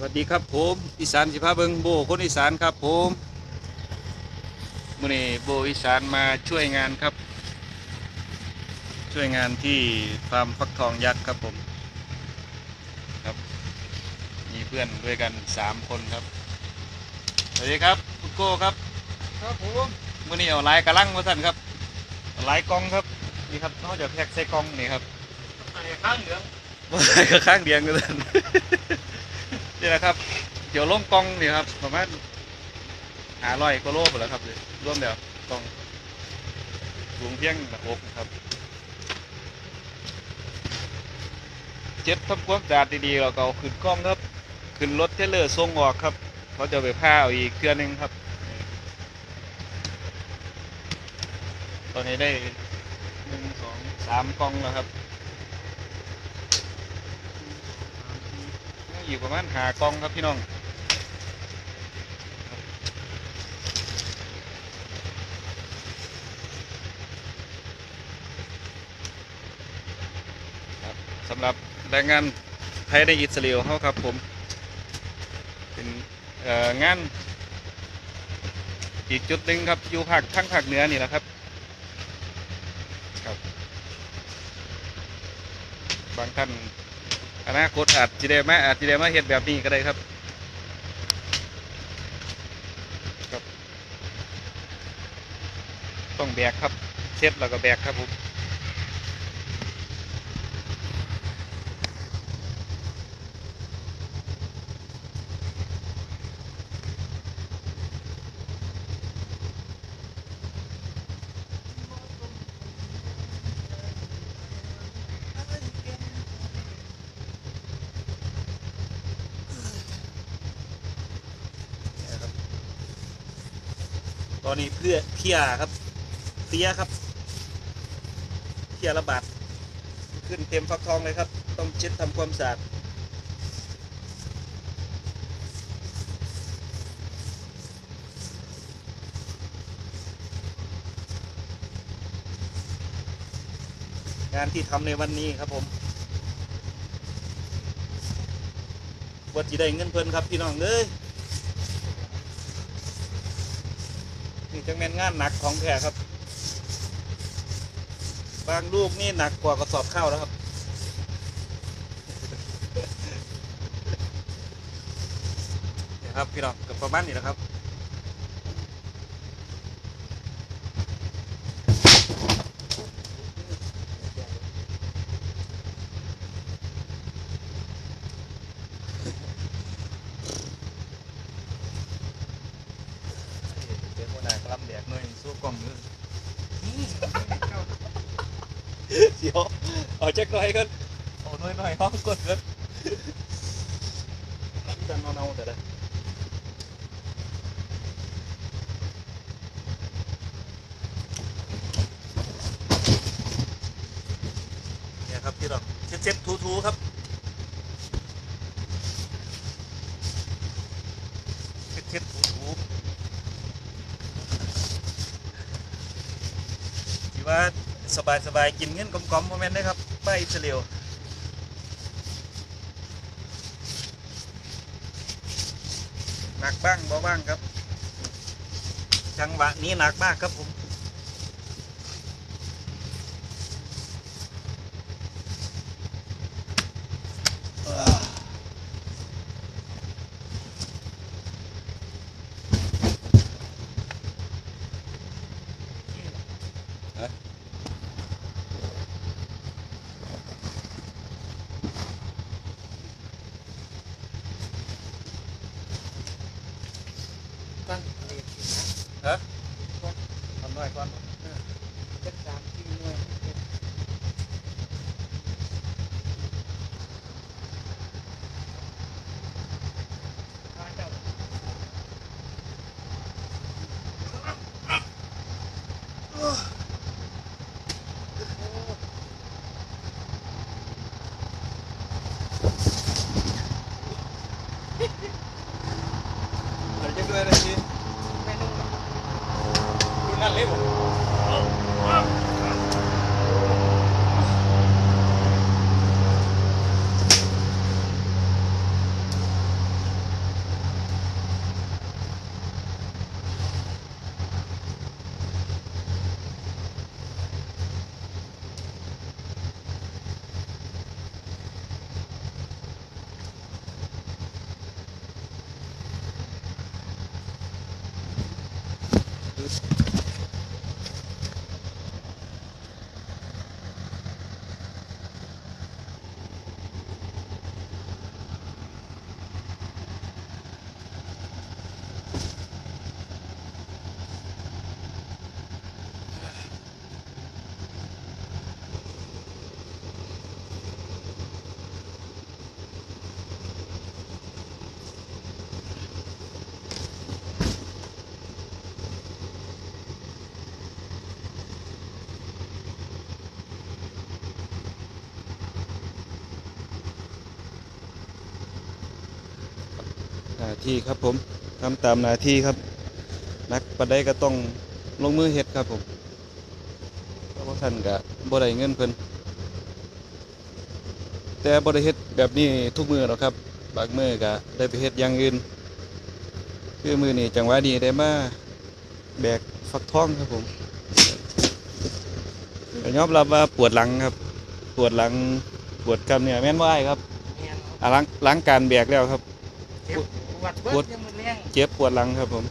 สวัสดีครับผมอีสานสิพาเบิงโบคนอีสานครับผมมื่อนี้โบอีสานมาช่วยงานครับ ช่วยงานที่ฟาร์มฟักทองยักษ์ครับผมครับ มีเพื่อนด้วยกันสามคนครับสวัสดีครับคุณโก้ครับครับผมมื่อนี้เอาลายกระลังมาสั่นครับเอาลายกองครับนี่ครับนอกจากแพ็กใส่กองนี่ครับไอ้ข้างเหลืองบ่ได้ก็ข้างเดียงกัน นี่แหละครับเดี๋ยวล้มกองนี่ครับประมาณหาร้อยกิโลไปแล้วครับเลยร่วมเดียวกองสูงเพียงหน้าอกครับ เจ็ดทำความสะอาดดีๆเราก็เอาขึ้นกล้องครับขึ้นรถเทรลเลอร์ส่งออกครับเขาจะไปผ้าเอาอีกเครื่องหนึงครับ ตอนนี้ได้หนึ่งสองสามกล้องแล้วครับ อยู่ประมาณหากองครับพี่น้องสำหรับแรงงานไทยในอิสราเอลเขาครับผม เป็นงานอีกจุดหนึ่งครับอยู่ภาคทั้งภาคเหนือนี่แหละครับครับ บางท่าน อนาคตอาจจะได้มาอาจจะได้มาเห็นแบบนี้ก็ได้ครับครับ ต้องแบกครับเช็ดแล้วก็แบกครับผมต อนนี้เพื่อเพียครับ เสียครับเพียระบาดขึ้นเต็มฟักทองเลยครับ ต้องเช็ดทำความสะอาดงานที่ทำในวันนี้ครับผมว่าจะได้เงินเพิ่นครับพี่น้องเอ้ย นี่จังแม่นงานหนักของแท้ครับ บางลูกนี่หนักกว่ากระสอบข้าวแล้วครับนี่ครับพี่น้องกับประมาณนี้นะครับ เป็นหัวหน้ากลำแดกหน่อยสู้กล้องอยู่ เดี๋ยว เอาแจ็คหน่อยกันเอาหน่อยหน่อยห้องกดกันจันเอาๆแต่ละเนี่ยครับพี่น้องเช็ดๆทูๆครับเช็ดๆทูๆที่ว่า สบายสบายๆกินเงินกลมๆโมเมนต์นะครับไปอิสราเอลหนักบ้างเบาบ้างครับ จังหวะนี้หนักมากครับผม Cách khám. ที่ครับผมทำตามหน้าที่ครับ นักปานใดก็ต้องลงมือเฮ็ดครับผมเพราะว่าท่านก็บ่ได้เงินเพิ่นแต่บ่ได้เฮ็ดแบบนี้ทุกมื้อหรอกครับ บางมื้อก็ได้ไปเฮ็ดอย่างอื่นคือมื้อนี้จังหวะนี้ได้มาแบกฟักทองครับผมก็ยอมรับว่าปวดหลังครับ ปวดหลังปวดกล้ามเนื้อแม่นบ่อ้ายครับเมียนอะหลังหลังการแบกแล้วครับเจ็บป วดเบิดยังมือเลี้ยงเจ็บปวดหลังครับผม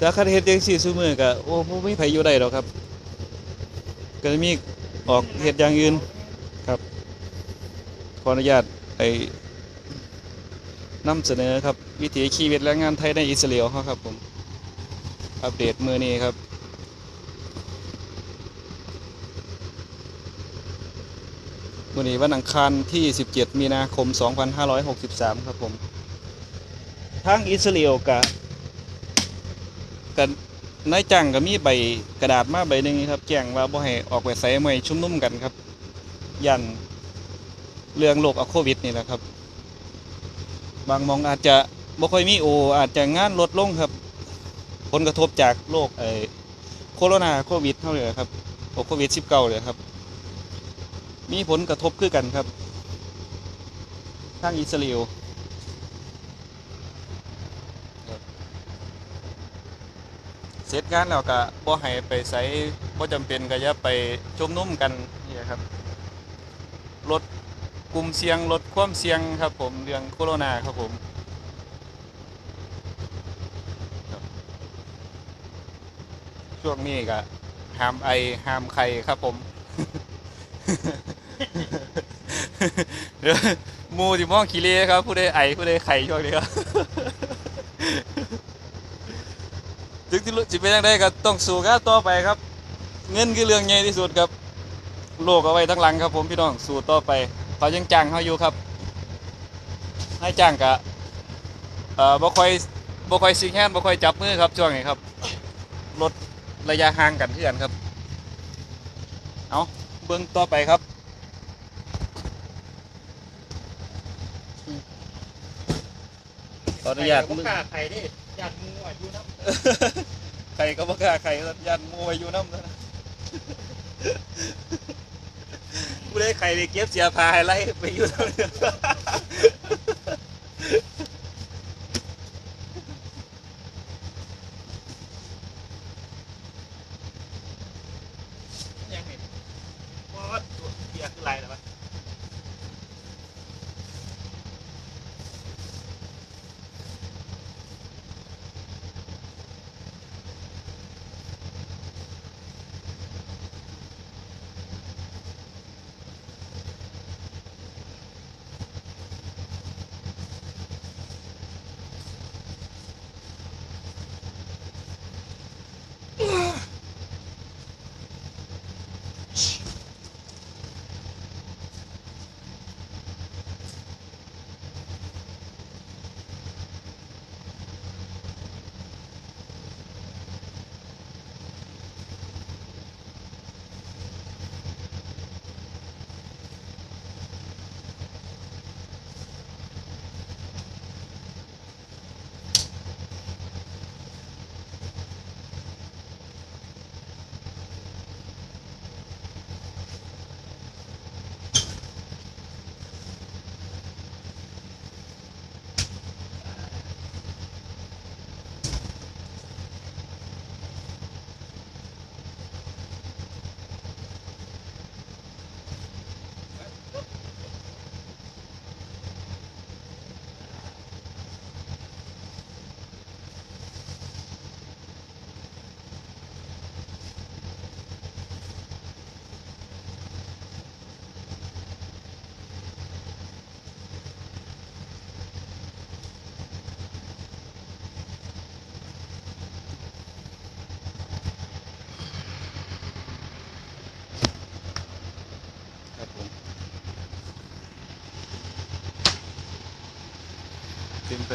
ถ้าคันเฮ็ดจังซี่ซุมื้อก็โอ้บ่มีไผอยู่ได้ดอกครับ ก็จะมีออกเฮ็ดอย่างอื่นขออนุญาตไอ้นำเสนอครับวิถีชีวิตแรงงานไทยในอิสราเอลเขาครับผม อัปเดตมื้อนี้ครับมื้อนี้วันอังคารที่ 17 มีนาคม 2563 ครับผม ทางอิสราเอลกะกันนายจ้างก็มีใบกระดาษมาใบหนึ่งครับแจ้งว่าบ่ให้ออกไปใส่ไม่ชุมนุมกันครับ ยันเรื่องโรคโควิดนี่แหละครับ บางมองอาจจะบ่ค่อยมีโอ อาจจะงานลดลงครับ ผลกระทบจากโรคไอ้โคโรนาโควิดเท่าเลยครับโอโควิด19เลยครับ มีผลกระทบคือกันครับทางอิสราเอล เส ร็จงานแล้วก็บ่ให้ไปใส่บ่จำเป็นก็อย่าไปชุมนุมกันนี่ครับลดกลุ่มเสี่ยงลดความเสี่ยงครับ ผมเรื่องโคโรนาครับผมช่วงนี้ก็ห้ามไอห้ามไข่ครับผมเดี๋ยวมูสิมองขี้เละครับ ผู้ใดไอผู้ใดไข่ช่วงนี้ครับ ถึงที่สิเป็นยังไงก็ต้องสู้กันต่อไปครับ เงินคือเรื่องใหญ่ที่สุดครับ โลกเอาไว้ทั้งหลังครับ ผมพี่น้องสู้ต่อไปเขายังจ้างเขาอยู่ครับ ให้จ้างกะเอ่อบ่ค่อยบ่ค่อยซิงแฮนบ่ค่อยจับมือครับช่วงนี้ครับลดระยะห่างกันเพื่อนครับ เอาเบิ่งต่อไปครับขออนุญาตไข่ก็บ่กล้าไข่ดิญาติงูอายุน้ำใครก็บ่กล้าใครยันมวยอยู่น้ำนะผู้ใดใครได้เก็บเสียพาให้ไล่ไปอยู่น้ำยังเ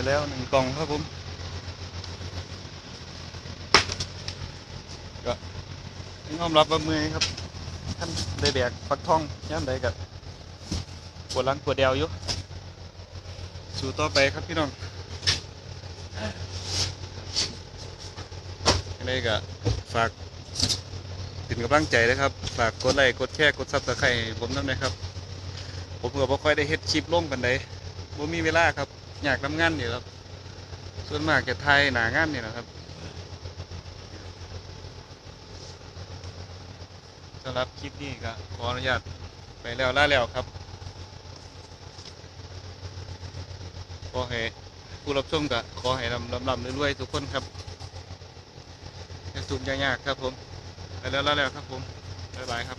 แล้วหนึ่งกล่องครับผมก็ยอมรับว่าเมื่อยครับท่านได้แบกฟักทองย่ำใดกับปวดหลังปวดเดวอยู่สู่ต่อไปครับพี่น้องอะไรก็ฝากเป็นกำลังใจนะครับ ฝากกดไลค์กดแชร์กดซับสไครต์ผมน้ำนะครับ ผมก็บ่ค่อยได้เฮ็ดคลิปลงกันใดบ่มีเวลาครับ อยากทำงานอยู่ครับ ส่วนมากจะถ่ายหนางานนี่นะครับสำหรับคลิปนี้ก็ขออนุญาตไปแล้วล่าแล้วครับขอให้ผู้รับชมก็ขอให้ลำลำลำเรวยๆทุกคนครับอย่าสุขยายากครับผมไปแล้วล่าแล้วครับผมบ๊ายบายครับ